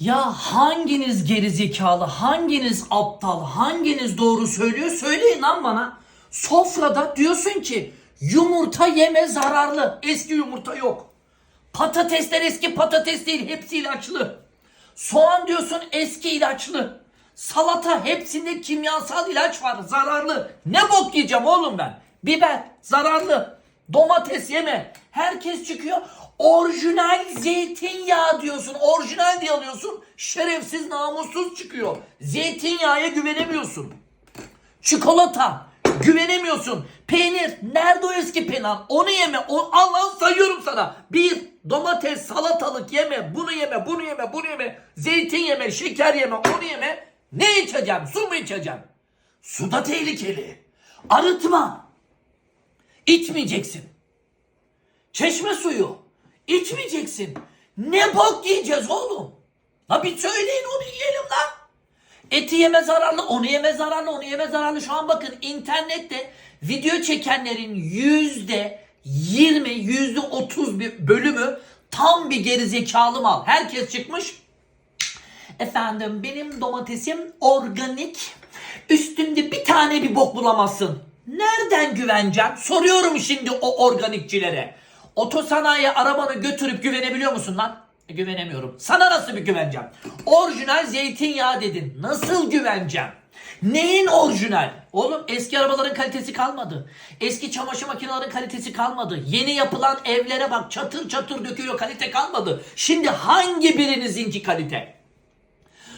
Ya hanginiz gerizekalı, hanginiz aptal, hanginiz doğru söylüyor söyleyin lan bana. Sofrada diyorsun ki yumurta yeme zararlı. Eski yumurta yok. Patatesler eski patates değil hepsi ilaçlı. Soğan diyorsun eski ilaçlı. Salata hepsinde kimyasal ilaç var zararlı. Ne bok yiyeceğim oğlum ben? Biber zararlı. Domates yeme. Herkes çıkıyor. Orijinal zeytinyağı diyorsun. Orijinal diye alıyorsun. Şerefsiz namussuz çıkıyor. Zeytinyağa güvenemiyorsun. Çikolata. Güvenemiyorsun. Peynir. Nerede o eski peynir? Onu yeme. O, Allah sayıyorum sana. Bir domates, salatalık yeme. Bunu yeme, bunu yeme, bunu yeme. Zeytin yeme, şeker yeme, onu yeme. Ne içeceğim? Su mu içeceğim? Su da tehlikeli. Arıtma. İçmeyeceksin. Çeşme suyu. İçmeyeceksin. Ne bok yiyeceğiz oğlum? La bir söyleyin onu yiyelim lan. Eti yeme zararlı, onu yeme zararlı, onu yeme zararlı. Şu an bakın internette video çekenlerin yüzde 20, yüzde 30 bir bölümü tam bir gerizekalı mal. Herkes çıkmış. Efendim benim domatesim organik. Üstünde bir tane bir bok bulamazsın. Nereden güveneceğim? Soruyorum şimdi o organikçilere. Otosanayiye arabanı götürüp güvenebiliyor musun lan? E, güvenemiyorum. Sana nasıl bir güveneceğim? Orijinal zeytinyağı dedin. Nasıl güveneceğim? Neyin orijinal? Oğlum eski arabaların kalitesi kalmadı. Eski çamaşır makinelerinin kalitesi kalmadı. Yeni yapılan evlere bak çatır çatır dökülüyor kalite kalmadı. Şimdi hangi birinizinki kalite?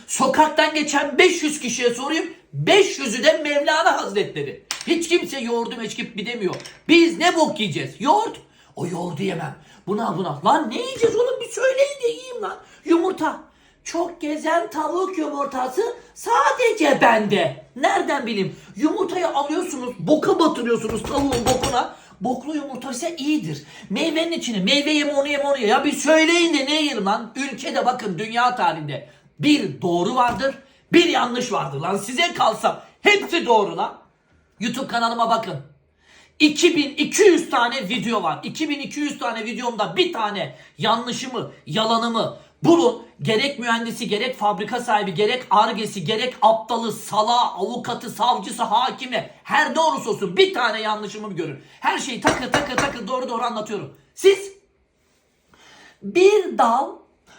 Sokaktan geçen 500 kişiye sorayım. 500'ü de Mevlana Hazretleri. Hiç kimse yoğurdu meçkip bilemiyor. Biz ne bok yiyeceğiz? Yoğurt. O yoğurdu yemem. Buna buna. Lan ne yiyeceğiz oğlum bir söyleyin de yiyeyim lan. Yumurta. Çok gezen tavuk yumurtası sadece bende. Nereden bileyim? Yumurtayı alıyorsunuz, boka batırıyorsunuz tavuğun bokuna. Boklu yumurta ise iyidir. Meyvenin içine meyve yeme onu yeme onu ye. Ya bir söyleyin de ne yiyelim lan? Ülkede bakın dünya tarihinde bir doğru vardır, bir yanlış vardır lan. Size kalsam hepsi doğru lan. YouTube kanalıma bakın. 2200 tane video var. 2200 tane videomda bir tane yanlışımı, yalanımı bulun. Gerek mühendisi, gerek fabrika sahibi, gerek argesi, gerek aptalı, sala, avukatı, savcısı, hakimi her ne olsun bir tane yanlışımı görün. Her şeyi takır takır takır doğru doğru anlatıyorum. Siz bir dal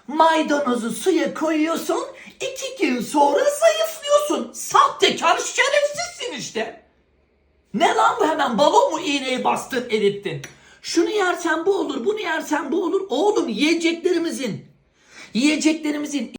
maydanozu suya koyuyorsun, iki gün sonra zayıflıyorsun. Sahtekar şerefsizsin işte. Ne lan bu hemen balon mu iğneyi bastın erittin? Şunu yersen bu olur, bunu yersen bu olur. Oğlum yiyeceklerimizin, yiyeceklerimizin